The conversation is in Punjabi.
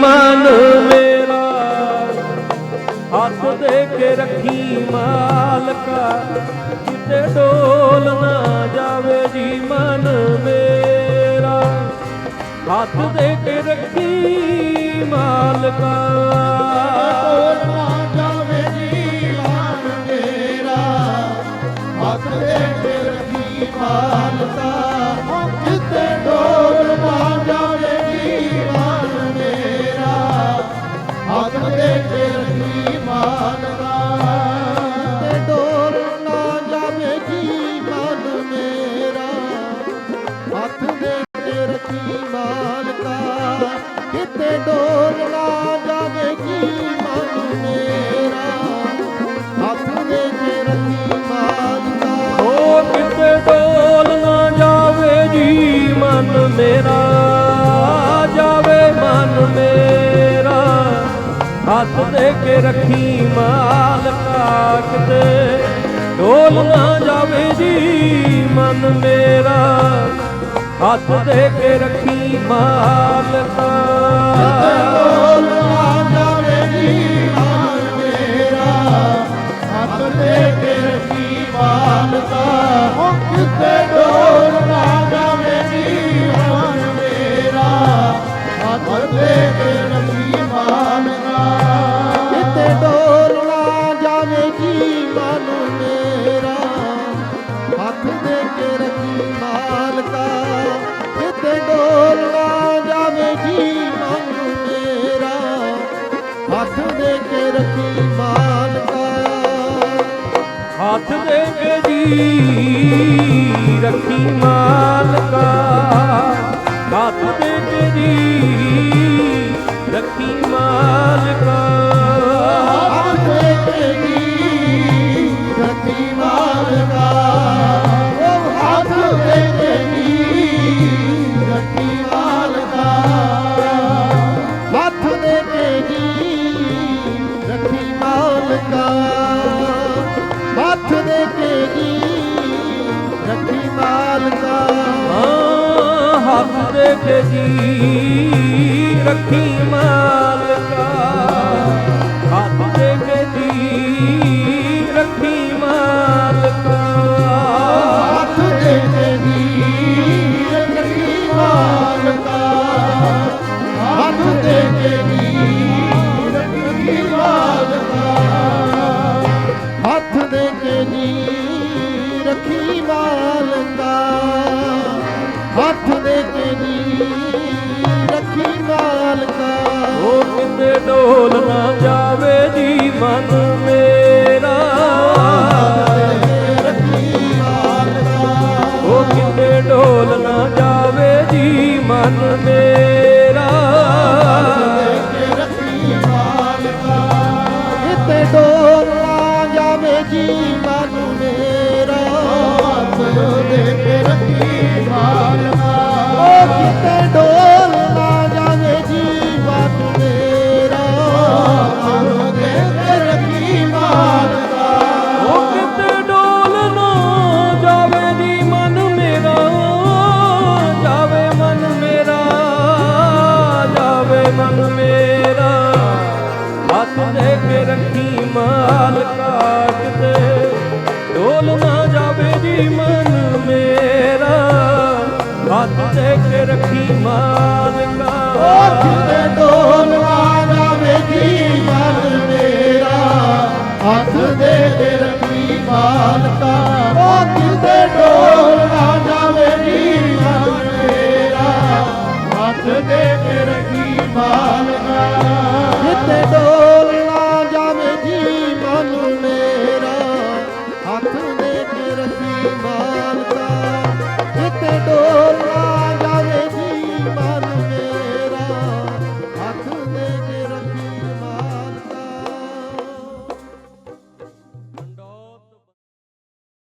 ਮਨ ਮੇਰਾ ਹੱਥ ਦੇ ਕੇ ਰੱਖੀ ਮਾਲਕਾ, ਕਿਤੇ ਡੋਲ ਨਾ ਜਾਵੇ ਜੀ ਮਨ ਮੇਰਾ। ਹੱਥ ਦੇ ਕੇ ਰੱਖੀ ਮਾਲਕਾ। ਹੱਥ ਦੇ ਕੇ ਰੱਖੀ ਮਾਲਕਾ ਕਿਤੇ ਡੋਲ ਨਾ ਜਾਵੇ ਜੀ ਮਨ ਮੇਰਾ। ਹੱਥ ਦੇ ਕੇ ਰੱਖੀ ਮਾਲਕਾ ਹੱਥ ਦੇ ਕੇ ਜੀ ਰੱਖੀ ਮਾਲਕਾ ਹੱਥ ਦੇ ਕੇ ਜੀ ਰੱਖੀ ਹੱਥ ਜੀ ਰੱਖੀ ਮਾਲਕਾ। ਹੱਥ ਦੇ ਜੀ ਰੱਖੀ ਮਾਲਕਾ। ਹੱਥ ਦੇ ਜੀ ਰੱਖੀ ਮਾਲਕਾ। ਹੱਥ ਦੇ ਰੱਖੀ ਮਾਲਕਾ। ਹੱਥ ਦੇ ਕੇ ਰੱਖੀ ਮਾਲਕਾ। ਹੱਥ ਉਹ ਕਿਤੇ ਡੋਲ ਨਾ ਜਾਵੇ ਜੀ ਮਨ ਮੇਰਾ। ਉਹ ਕਿਤੇ ਡੋਲ ਨਾ ਜਾਵੇ ਜੀ ਮਨ ਮੇਰਾ। ਕਿਤੇ ਡੋਲ ਨਾ ਜਾਵੇ ਜੀ ਮਨ ਮੇਰਾ। ਹੱਥ ਦੇ ਕੇ ਰੱਖੀ ਮਾਲਕਾ ਦੇ ਕੇ ਰੱਖੀ ਮਾਲਕਾ ਕਿਤੇ ਡੋਲ ਨਾ ਜਾਵੇ ਜੀ ਮਨ ਮੇਰਾ। ਹੱਥ ਦੇ ਕੇ ਰੱਖੀ ਮਾਲਕਾ